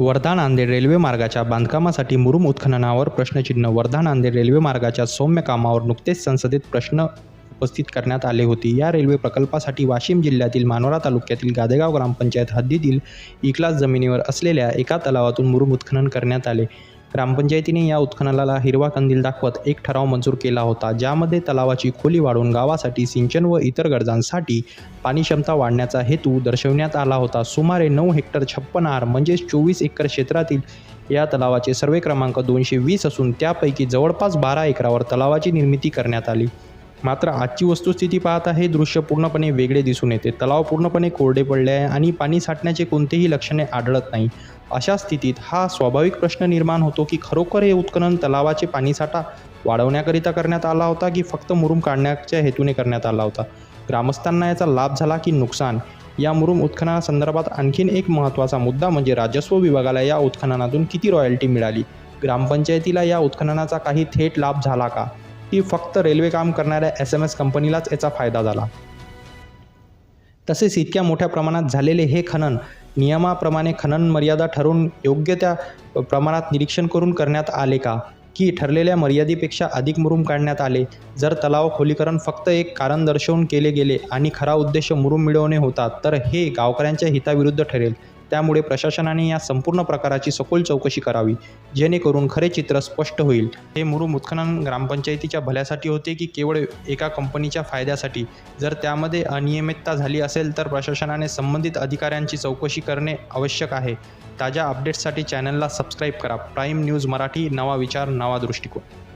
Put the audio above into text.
Wardha Nanded railway मार्गाच्या बांधकामासाठी मुरुम उत्खननावर प्रश्नचिन्ह. वर्धा नांदेड रेल्वे मार्गाच्या सौम्य कामावर नुकतेच संसदेत प्रश्न उपस्थित करण्यात आले होते. या रेल्वे प्रकल्पासाठी वाशिम जिल्ह्यातील मानोरा तालुक्यातील गादेगाव ग्रामपंचायत हद्दीतील इकलास जमिनीवर असलेल्या एका तलावातून मुरुम उत्खनन करण्यात आले. ग्रामपंचायतीने या उत्खननाला हिरवा कंदील दाखवत एक ठराव मंजूर केला होता ज्यामध्ये तलावाची खोली वाढवून गावासाठी सिंचन व इतर गरजांसाठी पाणी क्षमता वाढण्याचा हेतू दर्शवण्यात आला होता. सुमारे नऊ हेक्टर छप्पन आर म्हणजेच चोवीस एकर क्षेत्रातील या तलावाचे सर्वे क्रमांक दोनशे वीस असून त्यापैकी जवळपास बारा एकरावर तलावाची निर्मिती करण्यात आली. मात्र आजची वस्तुस्थिती पाहता हे दृश्य पूर्णपणे वेगळे दिसून येते. तलाव पूर्णपणे कोरडे पडले आहे आणि पाणी साठण्याचे कोणतेही लक्षणे आढळत नाही. अशा स्थितीत हा स्वाभाविक प्रश्न निर्माण होतो की खरोखर हे उत्खनन तलावाचे पाणीसाठा वाढवण्याकरिता करण्यात आला होता की फक्त मुरुम काढण्याच्या हेतूने करण्यात आला होता? ग्रामस्थांना याचा लाभ झाला की नुकसान? या मुरुम उत्खननासंदर्भात आणखीन एक महत्त्वाचा मुद्दा म्हणजे राजस्व विभागाला या उत्खननातून किती रॉयल्टी मिळाली? ग्रामपंचायतीला या उत्खननाचा काही थेट लाभ झाला का? की फक्त रेल्वे काम करणाऱ्या एस एम एस कंपनीलाच याचा फायदा झाला. तसेच इतक्या मोठ्या प्रमाणात झालेले हे खनन नियमाप्रमाणे खनन मर्यादा ठरवून योग्य त्या प्रमाणात निरीक्षण करून करण्यात आले का? की ठरलेल्या मर्यादेपेक्षा अधिक मुरुम काढण्यात आले? जर तलाव खोलीकरण फक्त एक कारण दर्शवून केले गेले आणि खरा उद्देश मुरुम मिळवणे होता तर हे गावकऱ्यांच्या हिताविरुद्ध ठरेल. त्यामुळे प्रशासनाने या संपूर्ण प्रकाराची सखोल चौकशी करावी जेणेकरून खरे चित्र स्पष्ट होईल. हे मुरुम उत्खनन ग्रामपंचायतीच्या भल्यासाठी होते की केवळ एका कंपनीच्या फायद्यासाठी? जर त्यामध्ये अनियमितता झाली असेल तर प्रशासनाने संबंधित अधिकाऱ्यांची चौकशी करणे आवश्यक आहे. ताज्या अपडेट्ससाठी चॅनलला सबस्क्राईब करा. प्राईम न्यूज मराठी नवा विचार नवा दृष्टिकोन.